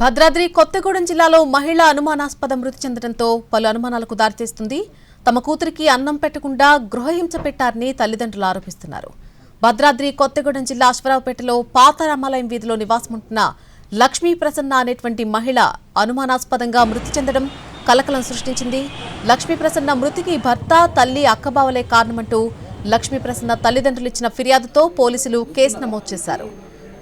భద్రాద్రి కొత్తగూడెం జిల్లాలో మహిళ అనుమానాస్పద మృతి చెందడంతో పలు అనుమానాలకు దారితీస్తుంది. తమ కూతురికి అన్నం పెట్టకుండా గృహహింస పెట్టారని తల్లిదండ్రులు ఆరోపిస్తున్నారు. భద్రాద్రి కొత్తగూడెం జిల్లా అశ్వరావుపేటలో పాత రామాలయం వీధిలో నివాసముంటున్న లక్ష్మీ ప్రసన్న అనేటువంటి మహిళ అనుమానాస్పదంగా మృతి చెందడం కలకలం సృష్టించింది. లక్ష్మీ ప్రసన్న మృతికి భర్త తల్లి అక్కబావలే కారణమంటూ లక్ష్మీ ప్రసన్న తల్లిదండ్రులు ఇచ్చిన ఫిర్యాదుతో పోలీసులు కేసు నమోదు చేశారు.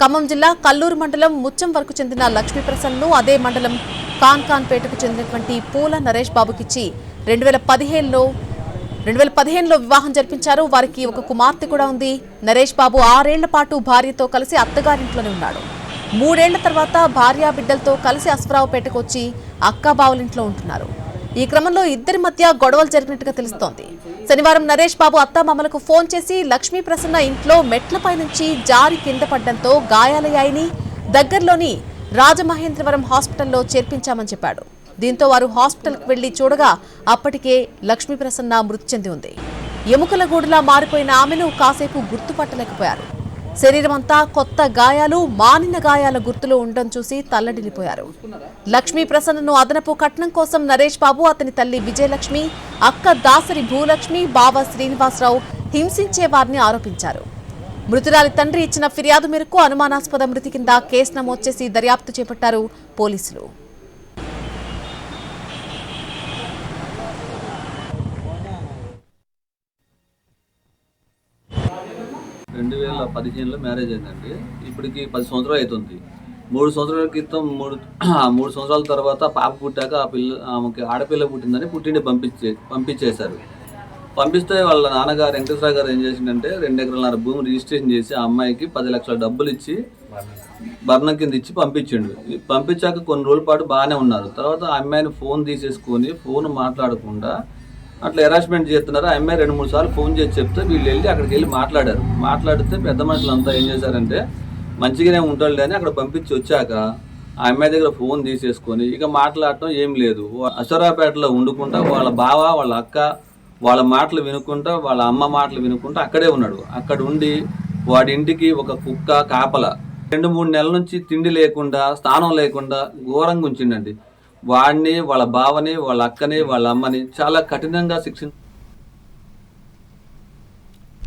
ఖమ్మం జిల్లా కల్లూరు మండలం ముచ్చం వరకు చెందిన లక్ష్మీ ప్రసన్ను అదే మండలం కాన్కాన్పేటకు చెందినటువంటి పూల నరేష్ బాబుకిచ్చి రెండు వేల పదిహేనులో రెండు వేల పదిహేనులో వివాహం జరిపించారు. వారికి ఒక కుమార్తె కూడా ఉంది. నరేష్ బాబు ఆరేళ్ళ పాటు భార్యతో కలిసి అత్తగారింట్లోనే ఉన్నాడు. మూడేళ్ళ తర్వాత భార్యా బిడ్డలతో కలిసి అశ్వరావుపేటకు వచ్చి అక్క బావులింట్లో ఉంటున్నారు. ఈ క్రమంలో ఇద్దరి మధ్య గొడవలు జరిగినట్టుగా తెలుస్తోంది. శనివారం నరేష్ బాబు అత్తామామలకు ఫోన్ చేసి లక్ష్మీ ప్రసన్న ఇంట్లో మెట్లపై నుంచి జారి కింద పడ్డంతో గాయాలయ్యాయని దగ్గరలోని రాజమహేంద్రవరం హాస్పిటల్లో చేర్పించామని చెప్పాడు. దీంతో వారు హాస్పిటల్కి వెళ్ళి చూడగా అప్పటికే లక్ష్మీ ప్రసన్న మృతి చెంది ఉంది. ఎముకల గూడులా మారిపోయిన ఆమెను కాసేపు గుర్తుపట్టలేకపోయారు. శరీరమంతా కొత్త గాయాలు మానిన గాయాల గుర్తులు ఉండడం చూసి తల్లడిల్లిపోయారు. లక్ష్మీ ప్రసన్నను అదనపు కట్నం కోసం నరేష్ బాబు అతని తల్లి విజయలక్ష్మి అక్క దాసరి భూలక్ష్మి బావ శ్రీనివాసరావు హింసించే వారిని ఆరోపించారు. మృతురాలి తండ్రి ఇచ్చిన ఫిర్యాదు మేరకు అనుమానాస్పద మృతి కింద కేసు నమోదు చేసి దర్యాప్తు చేపట్టారు పోలీసులు. రెండు వేల పదిహేనులో మ్యారేజ్ అయిందండి. ఇప్పటికి పది సంవత్సరాలు అవుతుంది. మూడు సంవత్సరాల క్రితం మూడు మూడు సంవత్సరాల తర్వాత పాప పుట్టాక ఆ పిల్ల ఆమెకి ఆడపిల్ల పుట్టిందని పుట్టిండి పంపించే పంపించేశారు. పంపిస్తే వాళ్ళ నాన్నగారు వెంకటేశ్వర గారు ఏం చేసిందంటే రెండు ఎకరాల భూమి రిజిస్ట్రేషన్ చేసి ఆ అమ్మాయికి పది లక్షల డబ్బులు ఇచ్చి భరణం కింద ఇచ్చి పంపించిండు. పంపించాక కొన్ని రోజుల పాటు బాగానే ఉన్నారు. తర్వాత ఆ అమ్మాయిని ఫోన్ తీసేసుకొని ఫోన్ మాట్లాడకుండా అట్లా హెరాస్మెంట్ చేస్తున్నారు. ఆ అమ్మాయి రెండు మూడు సార్లు ఫోన్ చేసి చెప్తే వీళ్ళు వెళ్ళి అక్కడికి వెళ్ళి మాట్లాడారు. మాట్లాడితే పెద్ద మనుషులంతా ఏం చేశారంటే మంచిగానే ఉంటాడు అని అక్కడ పంపించి వచ్చాక ఆ అమ్మాయి దగ్గర ఫోన్ తీసేసుకొని ఇక మాట్లాడటం ఏం లేదు. అసరాపేటలో వండుకుంటా వాళ్ళ బావ వాళ్ళ అక్క వాళ్ళ మాటలు వినుకుంటా వాళ్ళ అమ్మ మాటలు వినుకుంటా అక్కడే ఉన్నాడు. అక్కడ ఉండి వాడి ఇంటికి ఒక కుక్క కాపల రెండు మూడు నెలల నుంచి తిండి లేకుండా స్నానం లేకుండా ఘోరంగా ఉంచిండండి. వాడిని వాళ్ళ బావని వాళ్ళ అక్కని వాళ్ళ అమ్మని చాలా కఠినంగా శిక్షణ